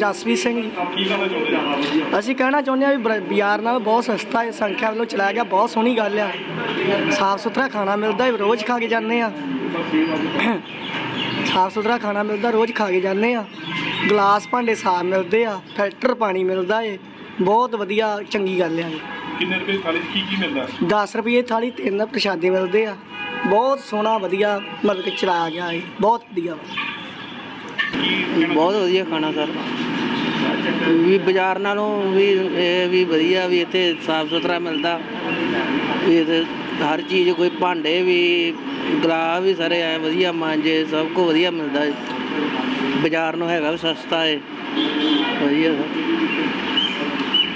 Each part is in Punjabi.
ਜਸਵੀਰ ਸਿੰਘ ਜੀ। ਕੀ ਕਹਿਣਾ ਚਾਹੁੰਦੇ ਆ? ਅਸੀਂ ਕਹਿਣਾ ਚਾਹੁੰਦੇ ਹਾਂ ਵੀ ਬਰ- ਬਾਜ਼ਾਰ ਨਾਲ ਬਹੁਤ ਸਸਤਾ ਹੈ ਸੰਖਿਆ ਵੱਲੋਂ ਚਲਾਇਆ ਗਿਆ ਬਹੁਤ ਸੋਹਣੀ ਗੱਲ ਆ। ਸਾਫ਼ ਸੁਥਰਾ ਖਾਣਾ ਮਿਲਦਾ ਹੈ ਰੋਜ਼ ਖਾ ਕੇ ਜਾਂਦੇ ਆ। ਸਾਫ਼ ਸੁਥਰਾ ਖਾਣਾ ਮਿਲਦਾ ਰੋਜ਼ ਖਾ ਕੇ ਜਾਂਦੇ ਆ। ਗਲਾਸ ਭਾਂਡੇ ਸਾਫ਼ ਮਿਲਦੇ ਆ ਫਿਲਟਰ ਪਾਣੀ ਮਿਲਦਾ ਏ। ਬਹੁਤ ਵਧੀਆ ਚੰਗੀ ਗੱਲ ਆ। ਜੀ ਕਿੰਨੇ ਰੁਪਏ ਦੀ ਥਾਲੀ 'ਚ ਕੀ ਕੀ ਮਿਲਦਾ? 10 ਰੁਪਏ ਥਾਲੀ ਤਿੰਨ ਪ੍ਰਸ਼ਾਦੇ ਮਿਲਦੇ ਆ। ਬਹੁਤ ਸੋਹਣਾ ਵਧੀਆ ਮਤਲਬ ਕਿ ਚਲਾਇਆ ਗਿਆ ਹੈ ਬਹੁਤ ਵਧੀਆ। ਵਾ ਕੀ ਕਹਿਣਾ ਬਹੁਤ ਵਧੀਆ ਖਾਣਾ ਸਰ। ਵੀ ਬਾਜ਼ਾਰ ਨਾਲੋਂ ਵੀ ਇਹ ਵੀ ਵਧੀਆ ਵੀ ਇੱਥੇ ਸਾਫ਼ ਸੁਥਰਾ ਮਿਲਦਾ। ਵੀ ਇੱਥੇ ਹਰ ਚੀਜ਼ ਕੋਈ ਭਾਂਡੇ ਵੀ, ਗਲਾਸ ਵੀ ਸਾਰੇ ਐ ਵਧੀਆ ਮਾਂਜੇ, ਸਭ ਕੁਝ ਵਧੀਆ ਮਿਲਦਾ। ਬਾਜ਼ਾਰ ਨੂੰ ਹੈਗਾ ਵੀ ਸਸਤਾ ਏ। ਵਧੀਆ।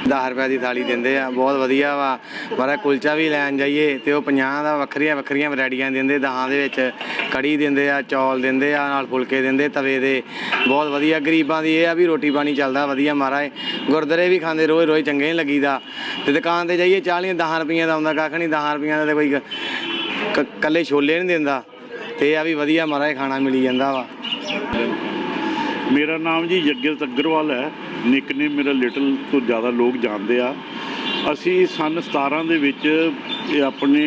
10 ਰੁਪਏ ਦੀ ਥਾਲੀ ਦਿੰਦੇ ਆ, ਬਹੁਤ ਵਧੀਆ ਵਾ। ਮਾਰਾ ਕੁਲਚਾ ਵੀ ਲੈਣ ਜਾਈਏ ਤੇ ਉਹ 50 ਦਾ ਵੱਖਰੀਆਂ ਵੱਖਰੀਆਂ ਵੈਰਾਈਟੀਆਂ ਦਿੰਦੇ, ਦਹਾਂ ਦੇ ਵਿੱਚ ਕੜੀ ਦਿੰਦੇ ਆ, ਚੌਲ ਦਿੰਦੇ ਆ, ਨਾਲ ਫੁਲਕੇ ਦਿੰਦੇ, ਤਵੇ ਦੇ। ਬਹੁਤ ਵਧੀਆ, ਗਰੀਬਾਂ ਦੀ ਇਹ ਆ ਵੀ ਰੋਟੀ ਪਾਣੀ ਚੱਲਦਾ ਵਧੀਆ ਮਹਾਰਾਜ। ਗੁਰਦੁਆਰੇ ਵੀ ਖਾਂਦੇ ਰੋਜ਼ ਰੋਜ਼ ਚੰਗੇ ਨਹੀਂ ਲੱਗੀਦਾ। ਤੇ ਦੁਕਾਨ ਤੇ ਜਾਈਏ 40 10 ਰੁਪਈਆਂ ਦਾ ਆਉਂਦਾ, ਕੱਖ ਨਹੀਂ 10 ਰੁਪਈਆਂ ਦਾ ਤੇ ਕੋਈ ਕ- ਕੱਲੇ ਛੋਲੇ ਨਹੀਂ ਦਿੰਦਾ। ਤੇ ਇਹ ਆ ਵੀ ਵਧੀਆ ਮਹਾਰਾਜ ਖਾਣਾ ਮਿਲੀ ਜਾਂਦਾ ਵਾ। ਮੇਰਾ ਨਾਮ ਜੀ ਜੱਗਿਤ ਅਗਰਵਾਲ ਹੈ। ਨਿਕਨੇਮ ਮੇਰਾ ਲਿਟਲ ਤੋਂ ਜ਼ਿਆਦਾ ਲੋਕ ਜਾਣਦੇ ਆ। ਅਸੀਂ ਸਨ 17 ਦੇ ਵਿੱਚ ਇਹ ਆਪਣੇ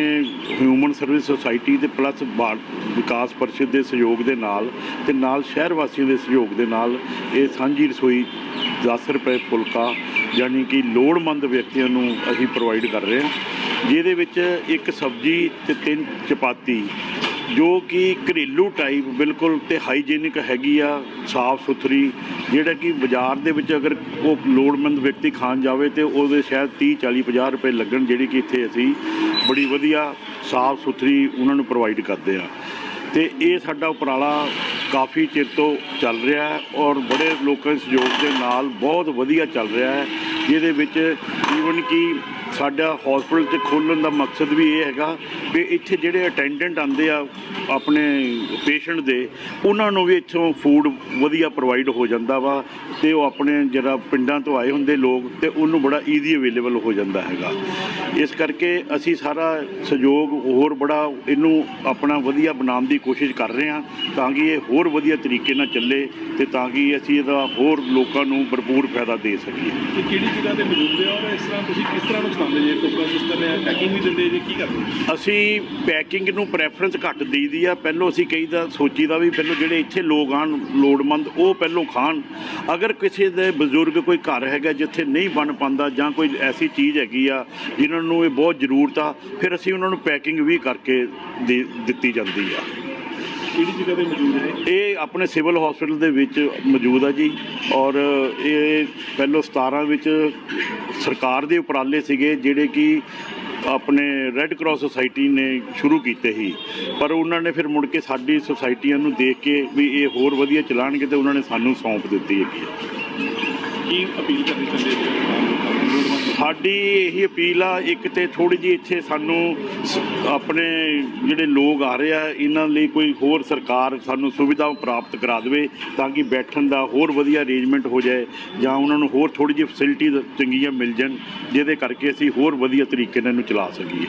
ਹਿਊਮਨ ਸਰਵਿਸ ਸੁਸਾਇਟੀ ਤੇ ਪਲੱਸ ਵਿਕਾਸ ਪਰਿਸ਼ਦ ਦੇ ਸਹਿਯੋਗ ਦੇ ਨਾਲ ਤੇ ਨਾਲ ਸ਼ਹਿਰ ਵਾਸੀਆਂ ਦੇ ਸਹਿਯੋਗ ਦੇ ਨਾਲ ਇਹ ਸਾਂਝੀ ਰਸੋਈ 10 ਰੁਪਏ ਫੁਲਕਾ ਯਾਨੀ ਕਿ ਲੋੜਮੰਦ ਵਿਅਕਤੀਆਂ ਨੂੰ ਅਸੀਂ ਪ੍ਰੋਵਾਈਡ ਕਰ ਰਹੇ ਹਾਂ। ਜਿਹਦੇ ਵਿੱਚ ਇੱਕ ਸਬਜ਼ੀ ਤੇ ਤਿੰਨ ਚਪਾਤੀ ਜੋ ਕਿ ਘਰੇਲੂ ਟਾਈਪ ਬਿਲਕੁਲ ਤੇ ਹਾਈਜੀਨਿਕ ਹੈਗੀ ਆ, ਸਾਫ਼ ਸੁਥਰੀ, ਜਿਹੜਾ ਕਿ ਬਾਜ਼ਾਰ ਦੇ ਵਿੱਚ ਅਗਰ ਉਹ ਲੋੜਮੰਦ ਵਿਅਕਤੀ ਖਾਣ ਜਾਵੇ ਤੇ ਉਹਦੇ ਸ਼ਾਇਦ 30 40 50 ਰੁਪਏ ਲੱਗਣ ਜਿਹੜੀ ਕਿ ਇੱਥੇ ਅਸੀਂ ਬੜੀ ਵਧੀਆ ਸਾਫ਼ ਸੁਥਰੀ ਉਹਨਾਂ ਨੂੰ ਪ੍ਰੋਵਾਈਡ ਕਰਦੇ ਆ। ਤੇ ਇਹ ਸਾਡਾ ਉਪਰਾਲਾ ਕਾਫੀ ਚਿਰ ਤੋਂ ਚੱਲ ਰਿਹਾ ਹੈ ਔਰ ਬੜੇ ਲੋਕਾਂ ਦੇ ਸਹਿਯੋਗ ਦੇ ਨਾਲ ਬਹੁਤ ਵਧੀਆ ਚੱਲ ਰਿਹਾ ਹੈ। ਜਿਹਦੇ ਵਿੱਚ ਈਵਨ ਕਿ ਸਾਡਾ ਹਸਪੀਟਲ 'ਚ ਖੋਲ੍ਹਣ ਦਾ ਮਕਸਦ ਵੀ ਇਹ ਹੈਗਾ ਵੀ ਇੱਥੇ ਜਿਹੜੇ ਅਟੈਂਡੈਂਟ ਆਉਂਦੇ ਆ, ਆਪਣੇ ਪੇਸ਼ੈਂਟ ਦੇ, ਉਹਨਾਂ ਨੂੰ ਵੀ ਇੱਥੋਂ ਫੂਡ ਵਧੀਆ ਪ੍ਰੋਵਾਈਡ ਹੋ ਜਾਂਦਾ ਵਾ ਤੇ ਉਹ ਆਪਣੇ ਜਿਹੜਾ ਪਿੰਡਾਂ ਤੋਂ ਆਏ ਹੁੰਦੇ ਲੋਕ ਤੇ ਉਹਨੂੰ ਬੜਾ ਈਜ਼ੀ ਅਵੇਲੇਬਲ ਹੋ ਜਾਂਦਾ ਹੈਗਾ। ਇਸ ਕਰਕੇ ਅਸੀਂ ਸਾਰਾ ਸਹਿਯੋਗ ਹੋਰ ਬੜਾ ਇਹਨੂੰ ਆਪਣਾ ਵਧੀਆ ਬਣਾਉਣ ਦੀ ਕੋਸ਼ਿਸ਼ ਕਰ ਰਹੇ ਹਾਂ ਤਾਂ ਕਿ ਇਹ ਹੋਰ ਵਧੀਆ ਤਰੀਕੇ ਨਾਲ ਚੱਲੇ ਤੇ ਤਾਂ ਕਿ ਅਸੀਂ ਇਹਦਾ ਹੋਰ ਲੋਕਾਂ ਨੂੰ ਭਰਪੂਰ ਫਾਇਦਾ ਦੇ ਸਕੀਏ। ਕਿਹੜੀ ਜਗ੍ਹਾ ਤੇ ਮੌਜੂਦ ਹੈ ਔਰ ਇਸ ਤਰ੍ਹਾਂ ਤੁਸੀਂ ਕਿਸ ਤਰ੍ਹਾਂ ਨੂੰ ਚਲਾਉਂਦੇ ਜੇ? ਟੋਕਰਾ ਸਿਸਟਮ ਹੈ? ਪੈਕਿੰਗ ਵੀ ਦਿੰਦੇ ਜੇ? ਕੀ ਕਰਦੇ ਅਸੀਂ ਪੈਕਿੰਗ ਨੂੰ ਪ੍ਰੈਫਰੈਂਸ ਘੱਟ ਦੇਈਦੀ ਆ। ਪਹਿਲੋਂ ਅਸੀਂ ਕਹੀਦਾ ਸੋਚੀਦਾ ਵੀ ਪਹਿਲੋਂ ਜਿਹੜੇ ਇੱਥੇ ਲੋਕ ਆਣ ਲੋੜਮੰਦ, ਉਹ ਪਹਿਲੋਂ ਖਾਣ। ਅਗਰ ਕਿਸੇ ਦੇ ਬਜ਼ੁਰਗ ਕੋਈ ਘਰ ਹੈਗਾ ਜਿੱਥੇ ਨਹੀਂ ਬਣ ਪਾਉਂਦਾ ਜਾਂ ਕੋਈ ਐਸੀ ਚੀਜ਼ ਹੈਗੀ ਆ ਜਿਨ੍ਹਾਂ ਨੂੰ ਇਹ ਬਹੁਤ ਜ਼ਰੂਰਤ ਆ, ਫਿਰ ਅਸੀਂ ਉਹਨਾਂ ਨੂੰ ਪੈਕਿੰਗ ਵੀ ਕਰਕੇ ਦੇ ਦਿੱਤੀ ਜਾਂਦੀ ਆ। ਕਿਹੜੀ ਜਗ੍ਹਾ ਤੇ ਮੌਜੂਦ ਹੈ ਇਹ? ਆਪਣੇ ਸਿਵਲ ਹਸਪੀਟਲ ਦੇ ਵਿੱਚ ਮੌਜੂਦ ਆ ਜੀ ਔਰ ਇਹ ਪਹਿਲੋਂ 17 ਵਿੱਚ ਸਰਕਾਰ ਦੇ ਉਪਰਾਲੇ ਸੀਗੇ ਜਿਹੜੇ ਕਿ ਆਪਣੇ ਰੈੱਡ ਕਰਾਸ ਸੁਸਾਇਟੀ ਨੇ ਸ਼ੁਰੂ ਕੀਤੇ ਸੀ। ਪਰ ਉਹਨਾਂ ਨੇ ਫਿਰ ਮੁੜ ਕੇ ਸਾਡੀ ਸੁਸਾਇਟੀਆਂ ਨੂੰ ਦੇਖ ਕੇ ਵੀ ਇਹ ਹੋਰ ਵਧੀਆ ਚਲਾਣਗੇ ਤੇ ਉਹਨਾਂ ਨੇ ਸਾਨੂੰ ਸੌਂਪ ਦਿੱਤੀ ਹੈਗੀ ਹੈ ਕੀ ਅਪੀਲ ਕਰਨੀ ਚਾਹੁੰਦੇ ਸਾਡੀ ਇਹੀ ਅਪੀਲ ਆ, ਇੱਕ ਤੇ ਥੋੜੀ ਜਿਹੀ ਇੱਥੇ ਸਾਨੂੰ ਸ- ਆਪਣੇ ਜਿਹੜੇ ਲੋਕ ਆ ਰਹੇ ਆ, ਇਹਨਾਂ ਲਈ ਕੋਈ ਹੋਰ ਸਰਕਾਰ ਸਾਨੂੰ ਸੁਵਿਧਾ ਪ੍ਰਾਪਤ ਕਰਾ ਦੇਵੇ ਤਾਂ ਕਿ ਬੈਠਣ ਦਾ ਹੋਰ ਵਧੀਆ ਅਰੇਂਜਮੈਂਟ ਹੋ ਜਾਏ ਜਾਂ ਉਹਨਾਂ ਨੂੰ ਹੋਰ ਥੋੜੀ ਜਿਹੀ ਫੈਸਿਲਿਟੀ ਚੰਗੀਆਂ ਮਿਲ ਜਾਣ, ਜਿਹਦੇ ਕਰਕੇ ਅਸੀਂ ਹੋਰ ਵਧੀਆ ਤਰੀਕੇ ਨਾਲ ਇਹਨੂੰ ਚਲਾ ਸਕੀਏ।